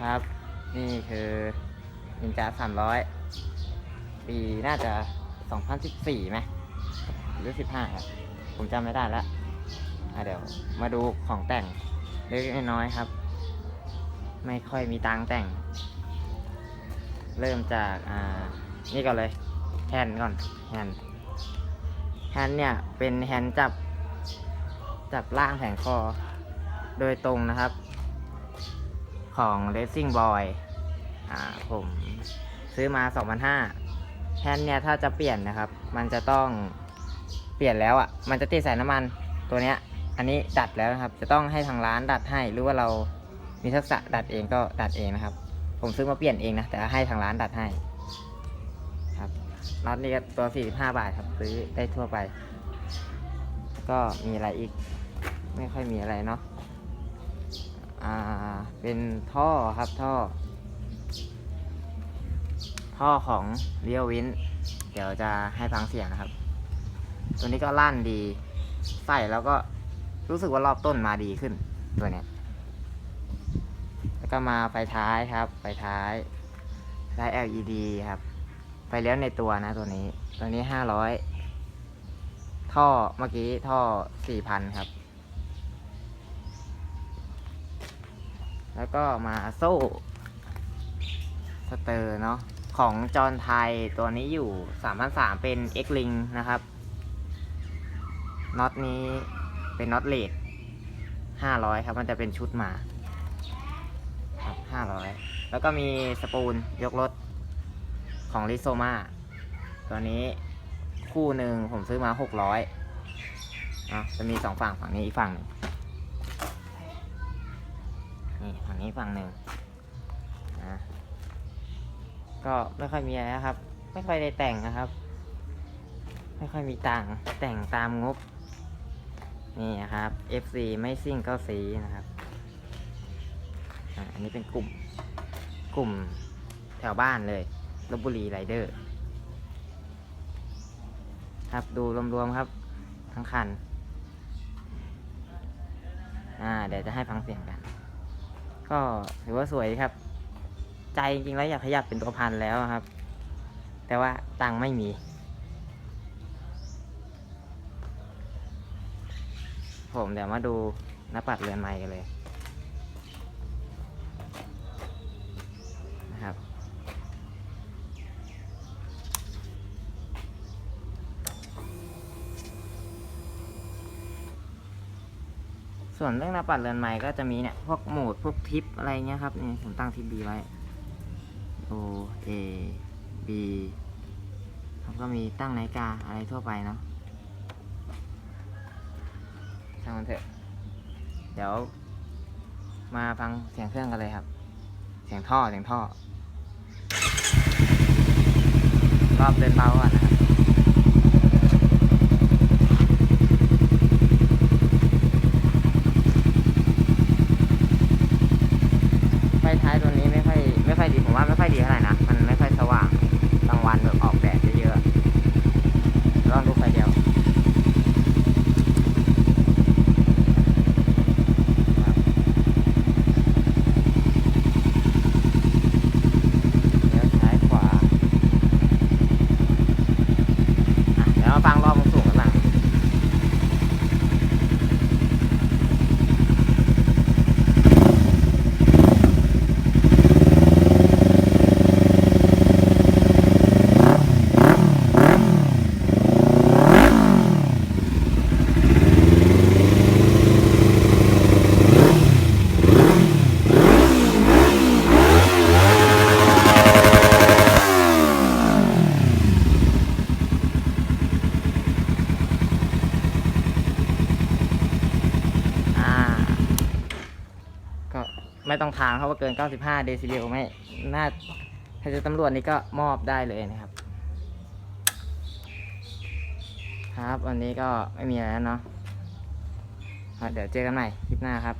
ครับ นี่คือนินจาสามร้อยปีน่าจะสองพันสิบสี่ไหมหรือสิบห้าครับผมจำไม่ได้แล้วอะเดี๋ยวมาดูของแต่งเล็กน้อยครับ ไม่ค่อยมีตังแต่ง เริ่มจากอ่านี่ก่อนเลยแฮนด์ก่อนแฮนด์แฮนด์เนี่ยเป็นแฮนด์จับจับล่างแผงคอ โดยตรงนะครับ ของ Racing Boy อ่าผมซื้อมา 2,500แฮนเนี่ยถ้าจะเปลี่ยนนะครับ มันจะต้องเปลี่ยนแล้วอะ่ะ มันจะติดสายน้ำมันตัวเนี้ย อันนี้ดัดแล้วนะครับ จะต้องให้ทางร้านดัดให้ หรือว่าเรามีทักษะดัดเองก็ดัดเองนะครับ ผมซื้อมาเปลี่ยนเองนะ แต่ให้ทางร้านดัดให้ครับน็อตนี่ก็ตัว 45 บาทครับ ซื้อได้ทั่วไป ก็มีอะไรอีก ไม่ค่อยมีอะไรเนาะ อ่าเป็นท่อครับท่อ ท่อของเรียววินเดี๋ยวจะให้ฟังเสียงนะครับ ตัวนี้ก็ลั่นดี ใส่แล้วก็รู้สึกว่ารอบต้นมาดีขึ้นตัวเนี้ยแล้วก็มาไฟท้ายครับ ไฟท้ายไฟ LED ครับ ไฟเลี้ยวในตัวนะตัวนี้ ตัวนี้ห้าร้อยท่อเมื่อกี้ท่อสี่พันครับ แล้วก็มาโซ่สเตอร์เนาะของจอนไทยตัวนี้อยู่3 0 0 3เป็น X Link นะครับน็อตนี้เป็นน็อตเลด500 ครับ มันจะเป็นชุดมาครับ500 แล้วก็มีสปูลยกรถของลิโซมาตัวนี้คู่หนึ่งผมซื้อมา 600เนาะจะมีสองฝั่งฝั่งนี้อีกฝั่งหนึ่ง นี่ฝั่งนี้ฝั่งหนึ่งนะก็ไม่ค่อยมีอะไรนะครับ ไม่ค่อยได้แต่งนะครับ ไม่ค่อยมีตังค์แต่งตามงบ นี่นะครับ FC ไม่ซิ่งก็สีนะครับอันนี้เป็นกลุ่มกลุ่มแถวบ้านเลยลบบุรีไรเดอร์ ครับดูรวมๆครับ ทั้งคัน อ่า เดี๋ยวจะให้ฟังเสียงกัน ก็ถือว่าสวยครับ ใจจริงๆแล้วอยากขยับเป็นตัวพันแล้วครับ แต่ว่าตังไม่มี ผมเดี๋ยวมาดูหน้าปัดเรือนไม้กันเลยนะครับ ส่วนเรื่องหน้าปัดเรือนไม้ก็จะมีเนี่ยพวกโหมดพวกทิปอะไรเงี้ยครับนี่ผมตั้งทิป B ไว้ O A B แล้วก็มีตั้งนาฬิกาอะไรทั่วไปเนาะช่างมันเถอะ เดี๋ยว มาฟังเสียงเครื่องกันเลยครับ เสียงท่อเสียงท่อ รอบเดินเบาก่อนนะครับ ไฟท้ายตัวนี้ไม่ ค่อยไม่ค่อยดีผมว่าไม่ค่อยดีเท่าไหร่นะมันไม่ค่อยสว่างกลางวันแบบออกแดดเยอะๆลองดูไฟเดียวเลี้ยวซ้ายขวาเดี๋ยวมาฟังรอบสูงๆกันบ้าง อ่า ก็ไม่ต้องถามครับว่าเกิน 95 เดซิเบลไหมน่าถ้าจะตำรวจนี่ก็มอบได้เลยนะครับ ครับ วันนี้ก็ไม่มีอะไรแล้วเนาะเดี๋ยวเจอกันใหม่คลิปหน้าครับ